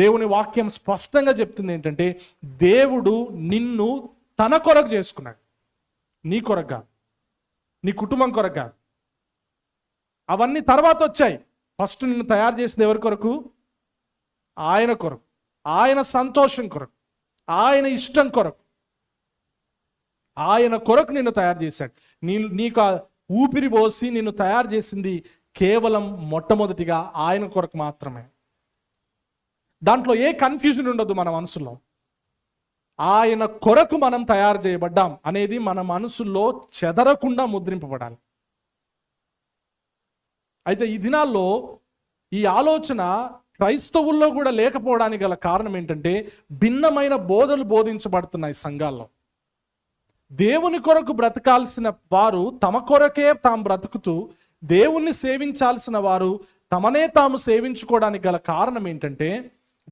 దేవుని వాక్యం స్పష్టంగా చెప్తుంది ఏంటంటే దేవుడు నిన్ను తన కొరకు చేసుకున్నాడు. నీ కొరకు కాదు. నీ కుటుంబం కొరకు కాదు. అవన్నీ తర్వాత వచ్చాయి. ఫస్ట్ నిన్ను తయారు చేసింది ఎవరి కొరకు? ఆయన కొరకు. ఆయన సంతోషం కొరకు. ఆయన ఇష్టం కొరకు. ఆయన కొరకు నిన్ను తయారు చేశాడు. నీ నీకు ఊపిరి పోసి నిన్ను తయారు చేసింది కేవలం మొట్టమొదటిగా ఆయన కొరకు మాత్రమే. దాంట్లో ఏ కన్ఫ్యూజన్ ఉండదు మన మనసులో. ఆయన కొరకు మనం తయారు చేయబడ్డాం అనేది మన మనసులో చెదరకుండా ముద్రింపబడాలి. అయితే ఈ దినాల్లో ఈ ఆలోచన క్రైస్తవుల్లో కూడా లేకపోవడానికి గల కారణం ఏంటంటే భిన్నమైన బోధలు బోధించబడుతున్నాయి సంఘాల్లో. దేవుని కొరకు బ్రతకాల్సిన వారు తమ కొరకే తాము బ్రతుకుతూ దేవుణ్ణి సేవించాల్సిన వారు తమనే తాము సేవించుకోవడానికి గల కారణం ఏంటంటే